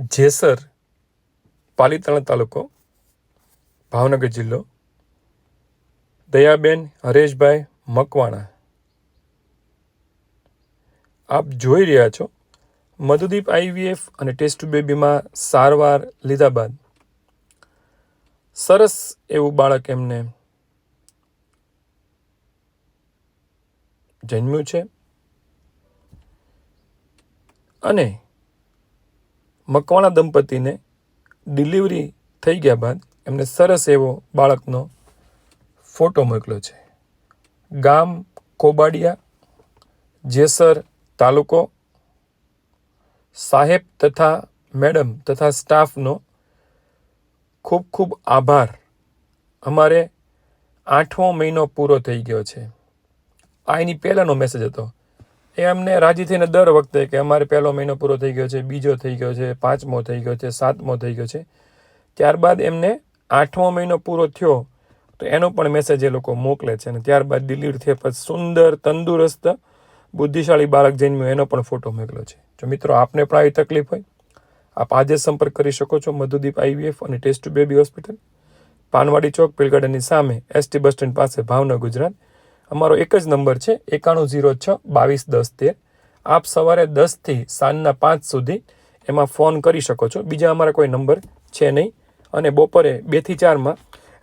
જેસર, પાલીતાણા તાલુકો, ભાવનગર જિલ્લો, દયાબેન હરેશભાઈ મકવાણા. આપ જોઈ રહ્યા છો મધુદીપ આઈવીએફ અને ટેસ્ટ બેબીમાં સારવાર લીધા બાદ. સરસ એવું બાળક એમને જન્મ્યું છે. અને મકવાણા દંપતીને ડિલિવરી થઈ ગયા બાદ એમને સરસ એવો બાળકનો ફોટો મોકલ્યો છે. ગામ કોબાડિયા, જેસર તાલુકો, સાહેબ તથા મેડમ તથા સ્ટાફનો ખૂબ ખૂબ આભાર. અમારે આઠમો મહિનો પૂરો થઈ ગયો છે. આ એની પહેલાંનો મેસેજ હતો. એ અમને રાજી થઈને દર વખતે કે અમારે પહેલો મહિનો પૂરો થઈ ગયો છે, બીજો થઈ ગયો છે, પાંચમો થઈ ગયો છે, સાતમો થઈ ગયો છે. ત્યારબાદ એમને આઠમો મહિનો પૂરો થયો, તો એનો પણ મેસેજ એ લોકો મોકલે છે અને ત્યારબાદ ડિલિવરી થયા પછી સુંદર, તંદુરસ્ત, બુદ્ધિશાળી બાળક જન્મ્યો, એનો પણ ફોટો મોકલ્યો છે. જો મિત્રો, આપને પણ આવી તકલીફ હોય, આપ આજે સંપર્ક કરી શકો છો મધુદીપ આઈવીએફ અને test baby hospital, Panwadi Chowk પેલગાર્ડનની સામે એસટી બસ સ્ટેન્ડ પાસે, ભાવનગર, ગુજરાત. અમારો એક જ નંબર છે, એકાણું ઝીરો છ, બાવીસ, દસ, તેર. આપ સવારે દસથી સાંજના પાંચ સુધી એમાં ફોન કરી શકો છો. બીજા અમારા કોઈ નંબર છે નહીં. અને બપોરે બેથી ચારમાં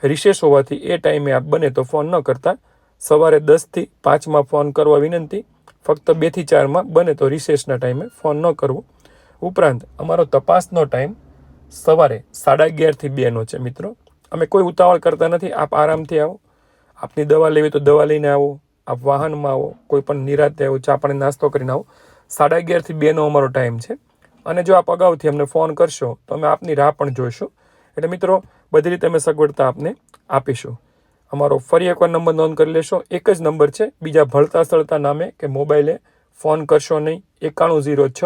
રિશેષ હોવાથી એ ટાઈમે આપ બને તો ફોન ન કરતા. સવારે દસથી પાંચમાં ફોન કરવા વિનંતી. ફક્ત બેથી ચારમાં બને તો રિશેષના ટાઈમે ફોન ન કરવો. ઉપરાંત અમારો તપાસનો ટાઈમ સવારે સાડા અગિયારથી બેનો છે મિત્રો. અમે કોઈ ઉતાવળ કરતા નથી. આપ આરામથી આવો. આપની દવા લેવી તો દવા લઈને આવો, આપ વાહનમાં આવો, કોઈ પણ નિરાતે આવો, ચા પાણી નાસ્તો કરીને આવો. સાડા અગિયારથી બેનો અમારો ટાઈમ છે. અને જો આપ અગાઉથી અમને ફોન કરશો, તો અમે આપની રાહ પણ જોઈશું. એટલે મિત્રો, બધી રીતે અમે સગવડતા આપને આપીશું. અમારો ફરી એકવાર નંબર નોંધ કરી લેશો. એક જ નંબર છે, બીજા ભળતા સળતા નામે કે મોબાઈલે ફોન કરશો નહીં. એકાણું ઝીરો છ